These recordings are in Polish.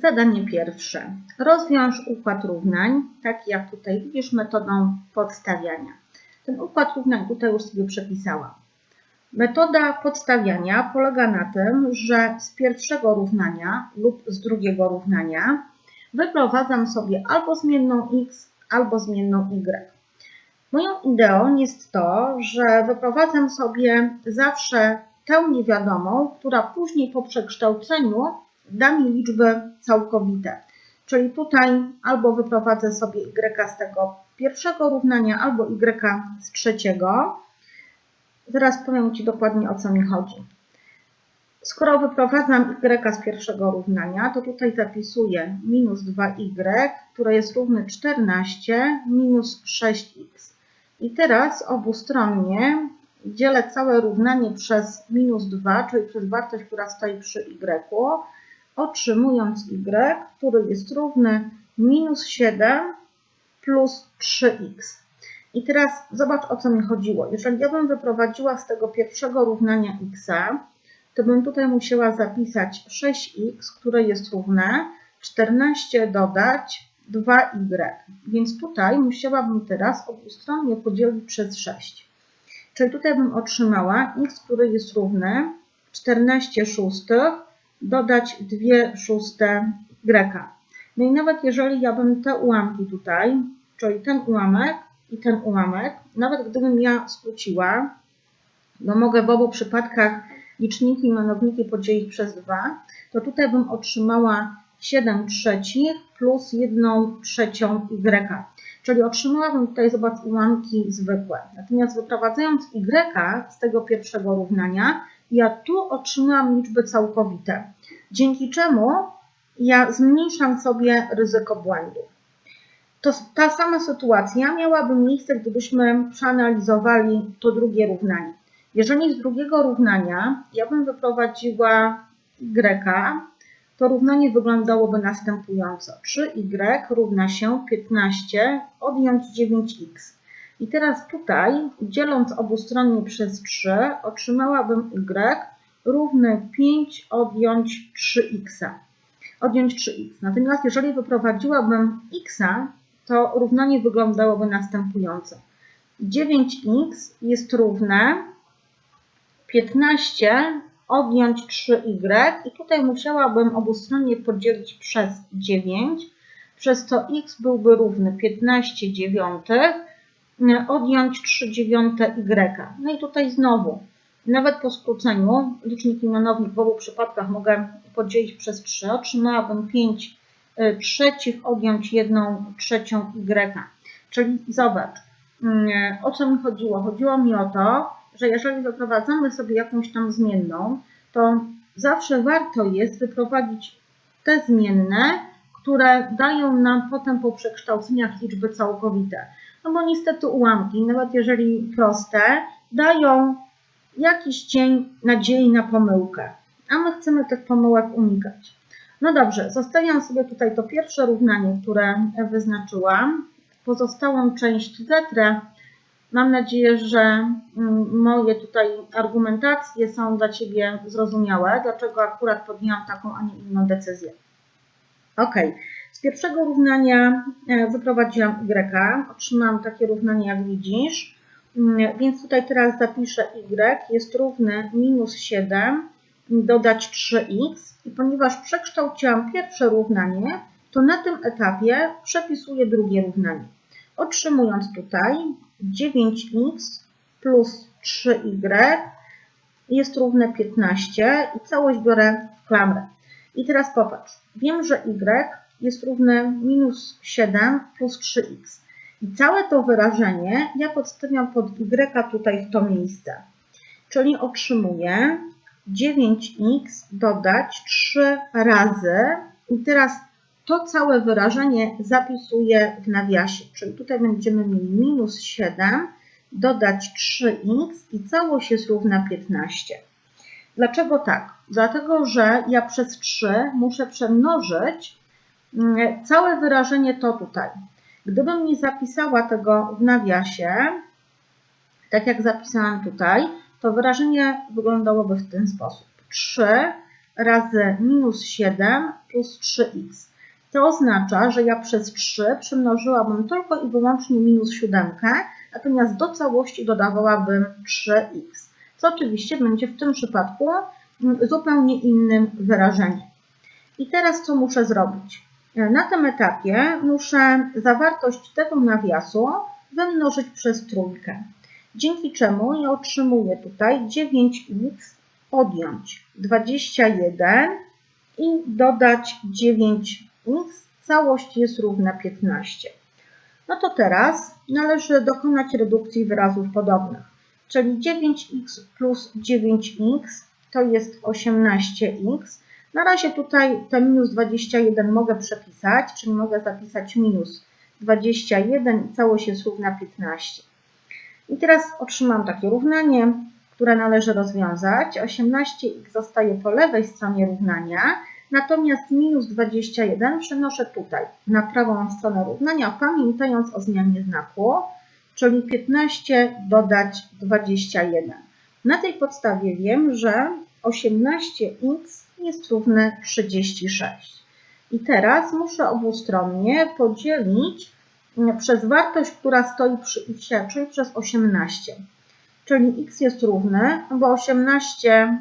Zadanie pierwsze. Rozwiąż układ równań, taki jak tutaj widzisz, metodą podstawiania. Ten układ równań tutaj już sobie przepisałam. Metoda podstawiania polega na tym, że z pierwszego równania lub z drugiego równania wyprowadzam sobie albo zmienną x, albo zmienną y. Moją ideą jest to, że wyprowadzam sobie zawsze tę niewiadomą, która później po przekształceniu da mi liczby całkowite. Czyli tutaj albo wyprowadzę sobie y z tego pierwszego równania, albo y z trzeciego. Zaraz powiem Ci dokładnie o co mi chodzi. Skoro wyprowadzam y z pierwszego równania, to tutaj zapisuję minus 2y, które jest równe 14 minus 6x. I teraz obustronnie dzielę całe równanie przez minus 2, czyli przez wartość, która stoi przy y, otrzymując y, który jest równy minus 7 plus 3x. I teraz zobacz o co mi chodziło. Jeżeli ja bym wyprowadziła z tego pierwszego równania x, to bym tutaj musiała zapisać 6x, które jest równe 14 dodać 2y. Więc tutaj musiałabym teraz obustronnie podzielić przez 6. Czyli tutaj bym otrzymała x, który jest równy 14 szóstych dodać 2 szóste y. No i nawet jeżeli ja bym te ułamki tutaj, czyli ten ułamek i ten ułamek, nawet gdybym ja skróciła, bo mogę w obu przypadkach liczniki i mianowniki podzielić przez 2, to tutaj bym otrzymała 7 trzecich plus 1 trzecią y. Czyli otrzymałabym tutaj, zobacz, ułamki zwykłe. Natomiast wyprowadzając y z tego pierwszego równania, ja tu otrzymałam liczby całkowite, dzięki czemu ja zmniejszam sobie ryzyko błędu. To ta sama sytuacja miałaby miejsce, gdybyśmy przeanalizowali to drugie równanie. Jeżeli z drugiego równania ja bym wyprowadziła y, to równanie wyglądałoby następująco. 3y równa się 15 odjąć 9x. I teraz tutaj, dzieląc obustronnie przez 3, otrzymałabym y równy 5 odjąć 3x. Odjąć 3x. Natomiast jeżeli wyprowadziłabym x, to równanie wyglądałoby następująco. 9x jest równe 15 odjąć 3y i tutaj musiałabym obustronnie podzielić przez 9, przez to x byłby równy 15 dziewiątych odjąć 3 dziewiąte y. No i tutaj znowu, nawet po skróceniu, licznik i mianownik w obu przypadkach mogę podzielić przez 3, otrzymałabym 5 y, trzecich odjąć 1 trzecią y. Czyli zobacz, mm, o co mi chodziło? Chodziło mi o to, że jeżeli wyprowadzamy sobie jakąś tam zmienną, to zawsze warto jest wyprowadzić te zmienne, które dają nam potem po przekształceniach liczby całkowite. No bo niestety ułamki, nawet jeżeli proste, dają jakiś cień nadziei na pomyłkę, a my chcemy tych pomyłek unikać. No dobrze, zostawiam sobie tutaj to pierwsze równanie, które wyznaczyłam. Pozostałą część zetrę Mam nadzieję, że mm, moje tutaj argumentacje są dla Ciebie zrozumiałe, dlaczego akurat podjęłam taką, a nie inną decyzję. Ok, z pierwszego równania e, wyprowadziłam y, otrzymałam takie równanie jak widzisz, mm, więc tutaj teraz zapiszę y. Jest równy minus 7 dodać 3x i ponieważ przekształciłam pierwsze równanie, to na tym etapie przepisuję drugie równanie. Otrzymując tutaj 9x plus 3y jest równe 15 i całość biorę w klamrę. I teraz popatrz, wiem, że y jest równe minus 7 plus 3x. I całe to wyrażenie ja podstawiam pod y tutaj w to miejsce. Czyli otrzymuję 9x dodać 3 razy. I teraz to całe wyrażenie zapisuję w nawiasie, czyli tutaj będziemy mieli minus 7, dodać 3x i całość jest równa 15. Dlaczego tak? Dlatego, że ja przez 3 muszę przemnożyć całe wyrażenie to tutaj. Gdybym nie zapisała tego w nawiasie, tak jak zapisałam tutaj, to wyrażenie wyglądałoby w ten sposób. 3 razy minus 7 plus 3x. To oznacza, że ja przez 3 przymnożyłabym tylko i wyłącznie minus 7, natomiast do całości dodawałabym 3x, co oczywiście będzie w tym przypadku zupełnie innym wyrażeniem. I teraz co muszę zrobić? Na tym etapie muszę zawartość tego nawiasu wymnożyć przez trójkę, dzięki czemu ja otrzymuję tutaj 9x odjąć 21 i dodać 9x, całość jest równa 15. No to teraz należy dokonać redukcji wyrazów podobnych, czyli 9x plus 9x to jest 18x. Na razie tutaj to minus 21 mogę przepisać, czyli mogę zapisać minus 21 i całość jest równa 15. I teraz otrzymam takie równanie, które należy rozwiązać. 18x zostaje po lewej stronie równania, natomiast minus 21 przenoszę tutaj na prawą stronę równania, pamiętając o zmianie znaku, czyli 15 dodać 21. Na tej podstawie wiem, że 18x jest równe 36. I teraz muszę obustronnie podzielić przez wartość, która stoi przy x, czyli przez 18. Czyli x jest równy, bo 18x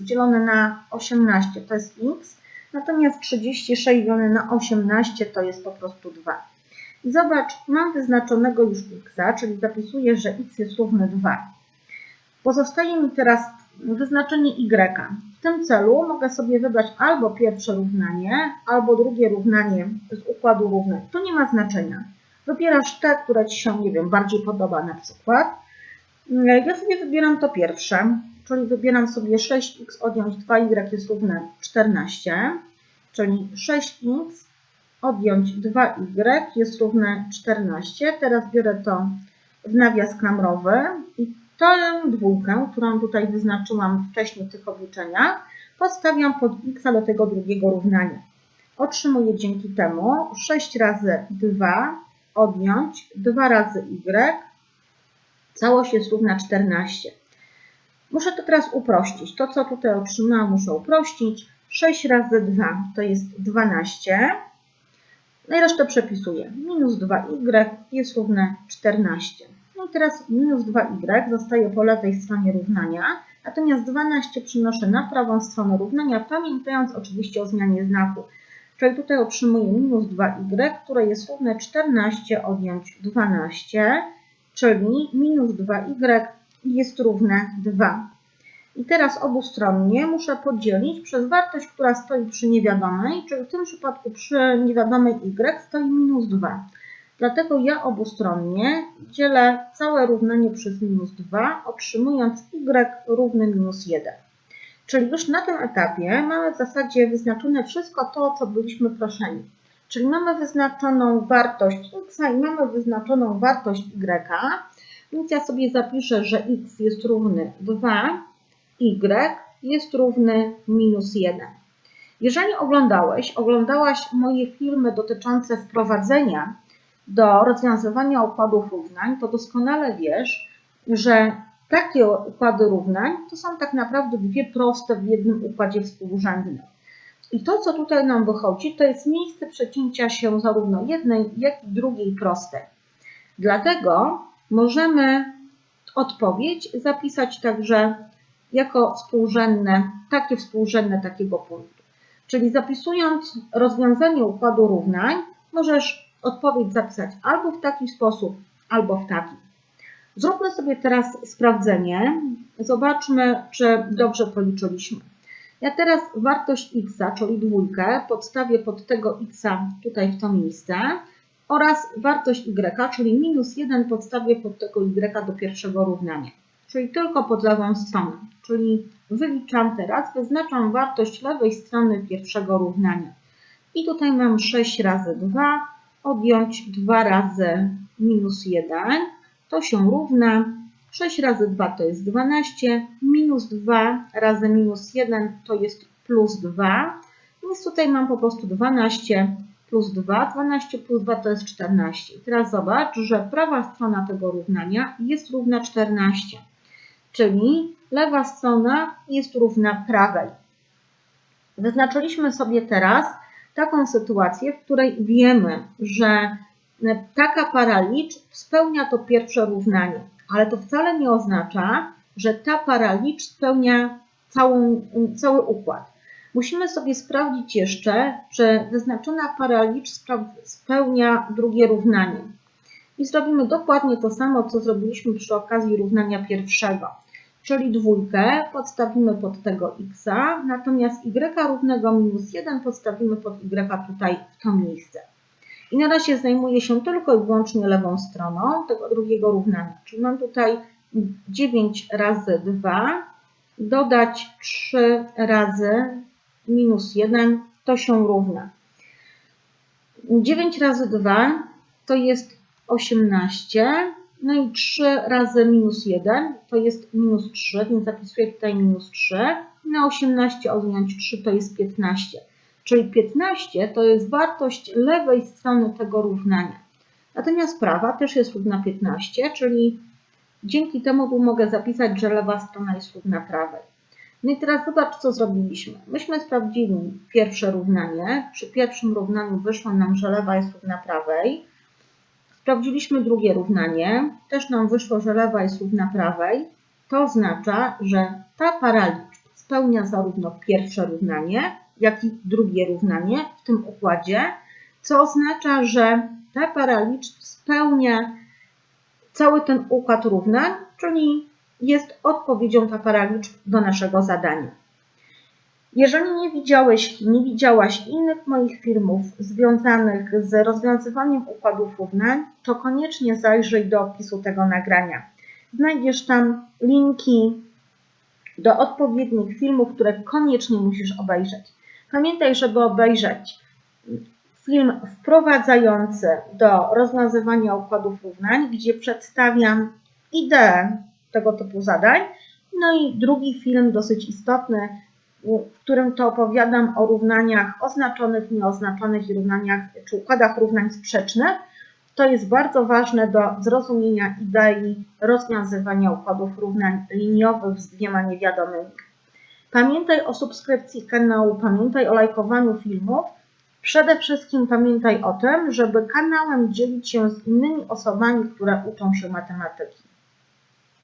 dzielone na 18 to jest x, natomiast 36 dzielone na 18 to jest po prostu 2. I zobacz, mam wyznaczonego już x, czyli zapisuję, że x jest równy 2. Pozostaje mi teraz wyznaczenie y. W tym celu mogę sobie wybrać albo pierwsze równanie, albo drugie równanie z układu równań. To nie ma znaczenia. Wybierasz te, które Ci się, nie wiem, bardziej podoba na przykład. Ja sobie wybieram to pierwsze, czyli wybieram sobie 6x odjąć 2y jest równe 14, czyli 6x odjąć 2y jest równe 14. Teraz biorę to w nawias klamrowy i Tę dwójkę, którą tutaj wyznaczyłam wcześniej w tych obliczeniach, podstawiam pod x do tego drugiego równania. Otrzymuję dzięki temu 6 razy 2 odjąć 2 razy y. Całość jest równa 14. Muszę to teraz uprościć. To, co tutaj otrzymałam, muszę uprościć. 6 razy 2 to jest 12. No i resztę przepisuję. Minus 2y jest równe 14. No i teraz minus 2y zostaje po lewej stronie równania, natomiast 12 przynoszę na prawą stronę równania, pamiętając oczywiście o zmianie znaku. Czyli tutaj otrzymuję minus 2y, które jest równe 14 odjąć 12, czyli minus 2y jest równe 2. I teraz obustronnie muszę podzielić przez wartość, która stoi przy niewiadomej, czyli w tym przypadku przy niewiadomej y stoi minus 2. Dlatego ja obustronnie dzielę całe równanie przez minus 2, otrzymując y równy minus 1. Czyli już na tym etapie mamy w zasadzie wyznaczone wszystko to, o co byliśmy proszeni. Czyli mamy wyznaczoną wartość x i mamy wyznaczoną wartość y, więc ja sobie zapiszę, że x jest równy 2, y jest równy minus 1. Jeżeli oglądałeś, oglądałaś moje filmy dotyczące wprowadzenia do rozwiązywania układów równań, to doskonale wiesz, że takie układy równań to są tak naprawdę dwie proste w jednym układzie współrzędnym. I to, co tutaj nam wychodzi, to jest miejsce przecięcia się zarówno jednej, jak i drugiej prostej. Dlatego możemy odpowiedź zapisać także jako współrzędne, takie współrzędne takiego punktu. Czyli zapisując rozwiązanie układu równań, możesz odpowiedź zapisać albo w taki sposób, albo w taki. Zróbmy sobie teraz sprawdzenie. Zobaczmy, czy dobrze policzyliśmy. Ja teraz wartość x, czyli dwójkę, podstawię pod tego x tutaj w to miejsce oraz wartość y, czyli minus 1 podstawię pod tego y do pierwszego równania, czyli tylko pod lewą stronę. Czyli wyliczam teraz, wyznaczam wartość lewej strony pierwszego równania. I tutaj mam 6 razy 2 odjąć 2 razy minus 1, to się równa 6 razy 2 to jest 12, minus 2 razy minus 1 to jest plus 2, więc tutaj mam po prostu 12 plus 2, 12 plus 2 to jest 14. I teraz zobacz, że prawa strona tego równania jest równa 14, czyli lewa strona jest równa prawej. Wyznaczyliśmy sobie teraz taką sytuację, w której wiemy, że taka para liczb spełnia to pierwsze równanie, ale to wcale nie oznacza, że ta para liczb spełnia całą, cały układ. Musimy sobie sprawdzić jeszcze, czy wyznaczona para liczb spełnia drugie równanie. I zrobimy dokładnie to samo, co zrobiliśmy przy okazji równania pierwszego. Czyli dwójkę podstawimy pod tego x, natomiast y równego minus 1 podstawimy pod y tutaj w to miejsce. I na razie zajmuję się tylko i wyłącznie lewą stroną tego drugiego równania. Czyli mam tutaj 9 razy 2, dodać 3 razy minus 1, to się równa. 9 razy 2 to jest 18, no i 3 razy minus 1 to jest minus 3, więc zapisuję tutaj minus 3. Na 18 odjąć 3 to jest 15. Czyli 15 to jest wartość lewej strony tego równania. Natomiast prawa też jest równa 15, czyli dzięki temu mogę zapisać, że lewa strona jest równa prawej. No i teraz zobacz, co zrobiliśmy. Myśmy sprawdzili pierwsze równanie. Przy pierwszym równaniu wyszło nam, że lewa jest równa prawej. Sprawdziliśmy drugie równanie. Też nam wyszło, że lewa jest równa prawej. To oznacza, że ta para liczb spełnia zarówno pierwsze równanie, jak i drugie równanie w tym układzie, co oznacza, że ta para liczb spełnia cały ten układ równań, czyli jest odpowiedzią ta para liczb do naszego zadania. Jeżeli nie widziałeś, nie widziałaś innych moich filmów związanych z rozwiązywaniem układów równań, to koniecznie zajrzyj do opisu tego nagrania. Znajdziesz tam linki do odpowiednich filmów, które koniecznie musisz obejrzeć. Pamiętaj, żeby obejrzeć film wprowadzający do rozwiązywania układów równań, gdzie przedstawiam ideę tego typu zadań. No i drugi film dosyć istotny, w którym to opowiadam o równaniach oznaczonych, nieoznaczonych i równaniach czy układach równań sprzecznych. To jest bardzo ważne do zrozumienia idei rozwiązywania układów równań liniowych z dwiema niewiadomymi. Pamiętaj o subskrypcji kanału, pamiętaj o lajkowaniu filmów. Przede wszystkim pamiętaj o tym, żeby kanałem dzielić się z innymi osobami, które uczą się matematyki.